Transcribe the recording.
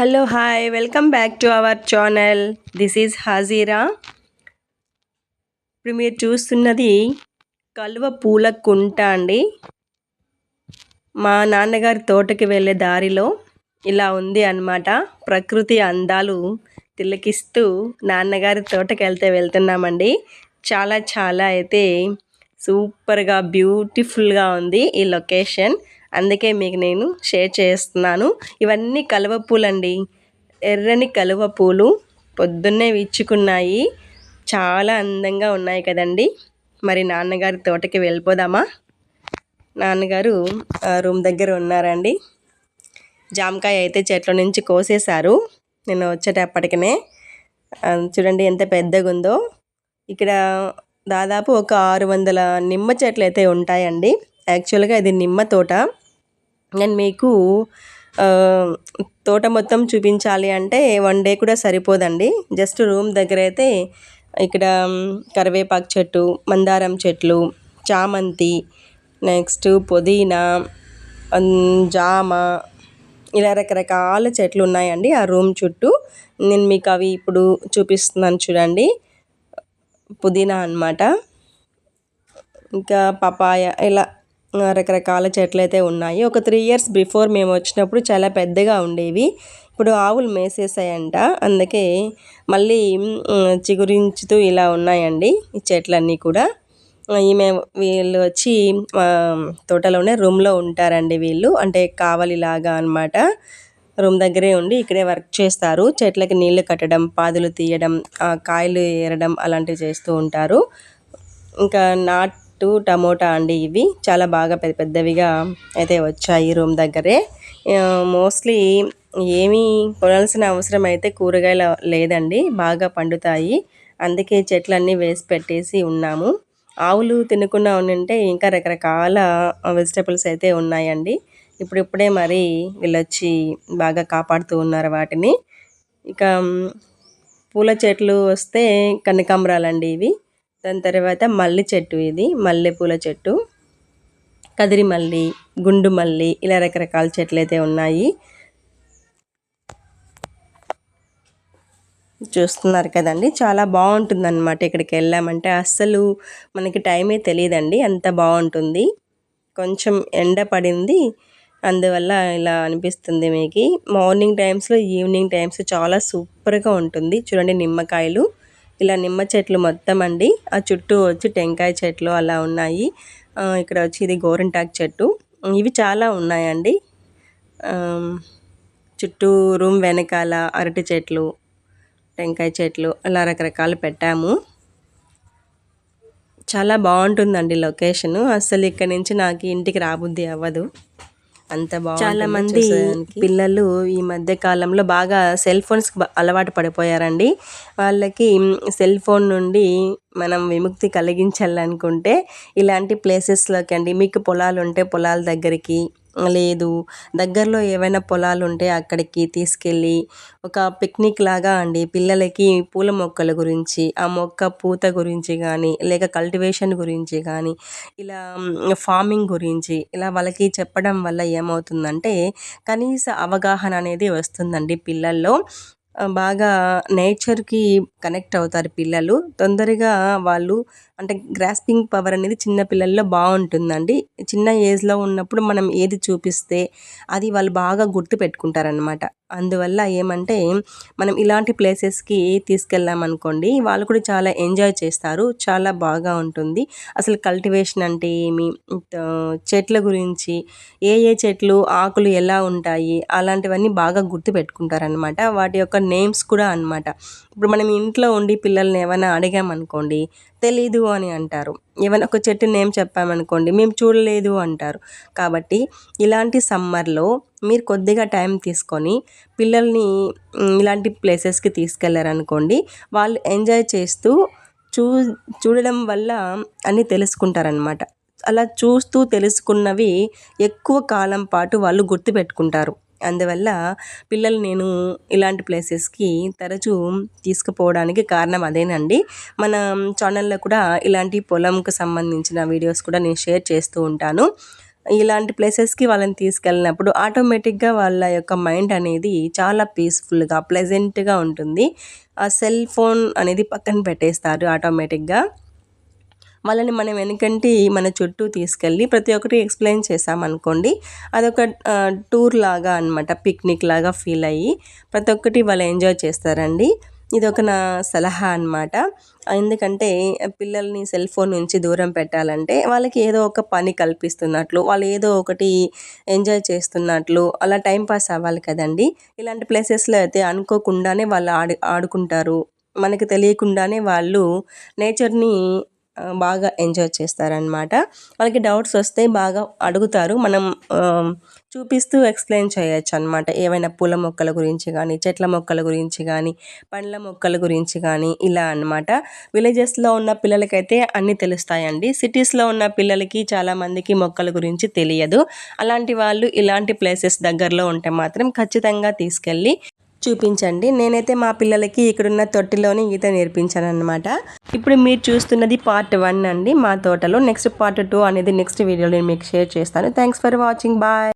Hello hi welcome back to our channel this is Hajira ఇప్పుడు మీరు చూస్తున్నది కలువ పూల కుంట అండి. మా నాన్నగారి తోటకి వెళ్ళే దారిలో ఇలా ఉంది అన్నమాట. ప్రకృతి అందాలు తిలకిస్తూ నాన్నగారి తోటకి వెళ్తే వెళ్తున్నామండి. చాలా చాలా అయితే సూపర్గా బ్యూటిఫుల్గా ఉంది ఈ లొకేషన్. అందుకే మీకు నేను షేర్ చేస్తున్నాను. ఇవన్నీ కలువ పూలండి. ఎర్రని కలువ పూలు పొద్దున్నే విచ్చుకున్నాయి చాలా అందంగా ఉన్నాయి కదండి. మరి నాన్నగారి తోటకి వెళ్ళిపోదామా? నాన్నగారు రూమ్ దగ్గర ఉన్నారండి. జామకాయ అయితే చెట్ల నుంచి కోసేశారు. నేను వచ్చేటప్పటికనే చూడండి ఎంత పెద్దగా ఉందో ఇక్కడ దాదాపు ఒక ఆరు వందల నిమ్మ చెట్లు అయితే ఉంటాయండి. యాక్చువల్గా ఇది నిమ్మ తోట. నేను మీకు తోట మొత్తం చూపించాలి అంటే వన్ డే కూడా సరిపోదండి. జస్ట్ రూమ్ దగ్గర అయితే ఇక్కడ కరివేపాకు చెట్టు మందారం చెట్లు చామంతి నెక్స్ట్ పుదీనా జామ ఇలా రకరకాల చెట్లు ఉన్నాయండి ఆ రూమ్ చుట్టూ. నేను మీకు అవి ఇప్పుడు చూపిస్తున్నాను చూడండి. పుదీనా అనమాట ఇంకా పపాయ ఇలా రకరకాల చెట్లు అయితే ఉన్నాయి. ఒక త్రీ ఇయర్స్ బిఫోర్ మేము వచ్చినప్పుడు చాలా పెద్దగా ఉండేవి. ఇప్పుడు ఆవులు మేసేసాయంట అందుకే మళ్ళీ చిగురించుతూ ఇలా ఉన్నాయండి ఈ చెట్లన్నీ కూడా. ఈమె వీళ్ళు వచ్చి తోటలోనే రూమ్లో ఉంటారండి వీళ్ళు. అంటే కావలిలాగా అనమాట రూమ్ దగ్గరే ఉండి ఇక్కడే వర్క్ చేస్తారు. చెట్లకి నీళ్ళు కట్టడం పాదులు తీయడం కాయలు ఏరడం అలాంటివి చేస్తూ ఉంటారు. ఇంకా నాట్ టూ టమోటా అండి ఇవి. చాలా బాగా పెద్ద పెద్దవిగా అయితే వచ్చాయి రూమ్ దగ్గరే. మోస్ట్లీ ఏమీ కొనాల్సిన అవసరం అయితే కూరగాయలు లేదండి. బాగా పండుతాయి. అందుకే చెట్లన్నీ వేసి పెట్టేసి ఉన్నాము. ఆవులు తినకుండా ఉంటే ఇంకా రకరకాల వెజిటబుల్స్ అయితే ఉన్నాయండి. ఇప్పుడిప్పుడే మరి వీళ్ళొచ్చి బాగా కాపాడుతూ ఉన్నారు వాటిని. ఇక పూల చెట్లు వస్తే కనకాంబరాలండి ఇవి. దాని తర్వాత మల్లి చెట్టు ఇది మల్లెపూల చెట్టు కదిరి మల్లి గుండు మల్లి ఇలా రకరకాల చెట్లు అయితే ఉన్నాయి. చూస్తున్నారు కదండి చాలా బాగుంటుంది అనమాట ఇక్కడికి వెళ్ళామంటే. అస్సలు మనకి టైమే తెలియదండి అంత బాగుంటుంది. కొంచెం ఎండ పడింది అందువల్ల ఇలా అనిపిస్తుంది మీకు. మార్నింగ్ టైమ్స్లో ఈవినింగ్ టైమ్స్ చాలా సూపర్గా ఉంటుంది. చూడండి నిమ్మకాయలు. ఇలా నిమ్మ చెట్లు మొత్తం అండి. ఆ చుట్టూ వచ్చి టెంకాయ చెట్లు అలా ఉన్నాయి. ఇక్కడ వచ్చి ఇది గోరింటాకు చెట్టు. ఇవి చాలా ఉన్నాయండి. చుట్టూ రూమ్ వెనకాల అరటి చెట్లు టెంకాయ చెట్లు అలా రకరకాలు పెట్టాము. చాలా బాగుంటుందండి లొకేషను. అసలు ఇక్కడ నుంచి నాకు ఇంటికి రాబుద్ది అవ్వదు. అంత బాగా చాలా మంది పిల్లలు ఈ మధ్య కాలంలో బాగా సెల్ ఫోన్స్ అలవాటు పడిపోయారండి. వాళ్ళకి సెల్ ఫోన్ నుండి మనం విముక్తి కలిగించాలనుకుంటే ఇలాంటి ప్లేసెస్లోకి అండి. మీకు పొలాలు ఉంటే పొలాల దగ్గరికి లేదు. దగ్గరలో ఏవైనా పొలాలు ఉంటే అక్కడికి తీసుకెళ్ళి ఒక పిక్నిక్ లాగా అండి. పిల్లలకి పూల మొక్కల గురించి ఆ మొక్క పూత గురించి కానీ లేక కల్టివేషన్ గురించి కానీ ఇలా ఫార్మింగ్ గురించి ఇలా వాళ్ళకి చెప్పడం వల్ల ఏమవుతుందంటే కనీస అవగాహన అనేది వస్తుందండి పిల్లల్లో. బాగా నేచర్కి కనెక్ట్ అవుతారు పిల్లలు. తొందరగా వాళ్ళు అంటే గ్రాస్పింగ్ పవర్ అనేది చిన్న పిల్లల్లో బాగుంటుందండి. చిన్న ఏజ్లో ఉన్నప్పుడు మనం ఏది చూపిస్తే అది వాళ్ళు బాగా గుర్తు పెట్టుకుంటారనమాట అందువల్ల ఏమంటే మనం ఇలాంటి ప్లేసెస్కి తీసుకెళ్ళామనుకోండి వాళ్ళు కూడా చాలా ఎంజాయ్ చేస్తారు. చాలా బాగా ఉంటుంది. అసలు కల్టివేషన్ అంటే ఏమి? చెట్ల గురించి ఏ ఏ చెట్లు ఆకులు ఎలా ఉంటాయి అలాంటివన్నీ బాగా గుర్తు పెట్టుకుంటారనమాట వాటి యొక్క నేమ్స్ కూడా అనమాట ఇప్పుడు మనం ఇంట్లో ఉండి పిల్లల్ని ఏమైనా అడిగామనుకోండి తెలీదు అని అంటారు. ఏమైనా ఒక చెట్టు నేమ్ చెప్పామనుకోండి మేము చూడలేదు అంటారు. కాబట్టి ఇలాంటి సమ్మర్లో మీరు కొద్దిగా టైం తీసుకొని పిల్లల్ని ఇలాంటి ప్లేసెస్కి తీసుకెళ్ళారనుకోండి వాళ్ళు ఎంజాయ్ చేస్తూ చూ చూడడం వల్ల అన్నీ తెలుసుకుంటారనమాట అలా చూస్తూ తెలుసుకున్నవి ఎక్కువ కాలం పాటు వాళ్ళు గుర్తుపెట్టుకుంటారు. అందువల్ల పిల్లలు నేను ఇలాంటి ప్లేసెస్కి తరచూ తీసుకుపోవడానికి కారణం అదేనండి. మన ఛానల్లో కూడా ఇలాంటి పొలంకు సంబంధించిన వీడియోస్ కూడా నేను షేర్ చేస్తూ ఉంటాను. ఇలాంటి ప్లేసెస్కి వాళ్ళని తీసుకెళ్ళినప్పుడు ఆటోమేటిక్గా వాళ్ళ యొక్క మైండ్ అనేది చాలా పీస్ఫుల్గా ప్లెజెంట్గా ఉంటుంది. ఆ సెల్ ఫోన్ అనేది పక్కన పెట్టేస్తారు ఆటోమేటిక్గా. వాళ్ళని మనం వెనకంటి మన చుట్టూ తీసుకెళ్ళి ప్రతి ఒక్కటి ఎక్స్ప్లెయిన్ చేసామనుకోండి అదొక టూర్ లాగా అనమాట పిక్నిక్ లాగా ఫీల్ అయ్యి ప్రతి ఒక్కటి వాళ్ళు ఎంజాయ్ చేస్తారండి. ఇది ఒక నా సలహా అనమాట ఎందుకంటే పిల్లల్ని సెల్ ఫోన్ నుంచి దూరం పెట్టాలంటే వాళ్ళకి ఏదో ఒక పని కల్పిస్తున్నట్లు వాళ్ళు ఏదో ఒకటి ఎంజాయ్ చేస్తున్నట్లు అలా టైం పాస్ అవ్వాలి కదండి. ఇలాంటి ప్లేసెస్లో అయితే అనుకోకుండానే వాళ్ళు ఆడు ఆడుకుంటారు. మనకి తెలియకుండానే వాళ్ళు నేచర్ని బాగా ఎంజాయ్ చేస్తారనమాట వాళ్ళకి డౌట్స్ వస్తే బాగా అడుగుతారు. మనం చూపిస్తూ ఎక్స్ప్లెయిన్ చేయొచ్చు అనమాట ఏవైనా పూల మొక్కల గురించి కానీ చెట్ల మొక్కల గురించి కానీ పండ్ల మొక్కల గురించి కానీ ఇలా అనమాట విలేజెస్లో ఉన్న పిల్లలకైతే అన్నీ తెలుస్తాయండి. సిటీస్లో ఉన్న పిల్లలకి చాలామందికి మొక్కల గురించి తెలియదు. అలాంటి వాళ్ళు ఇలాంటి ప్లేసెస్ దగ్గరలో ఉంటే మాత్రం ఖచ్చితంగా తీసుకెళ్ళి చూపించండి. నేనైతే మా పిల్లలకి ఇక్కడున్న తొట్టిలోనే ఈత నేర్పించాను అనమాట ఇప్పుడు మీరు చూస్తున్నది పార్ట్ వన్ అండి మా తోటలో. నెక్స్ట్ పార్ట్ టూ అనేది నెక్స్ట్ వీడియోలో నేను మీకు షేర్ చేస్తాను. Thanks for watching bye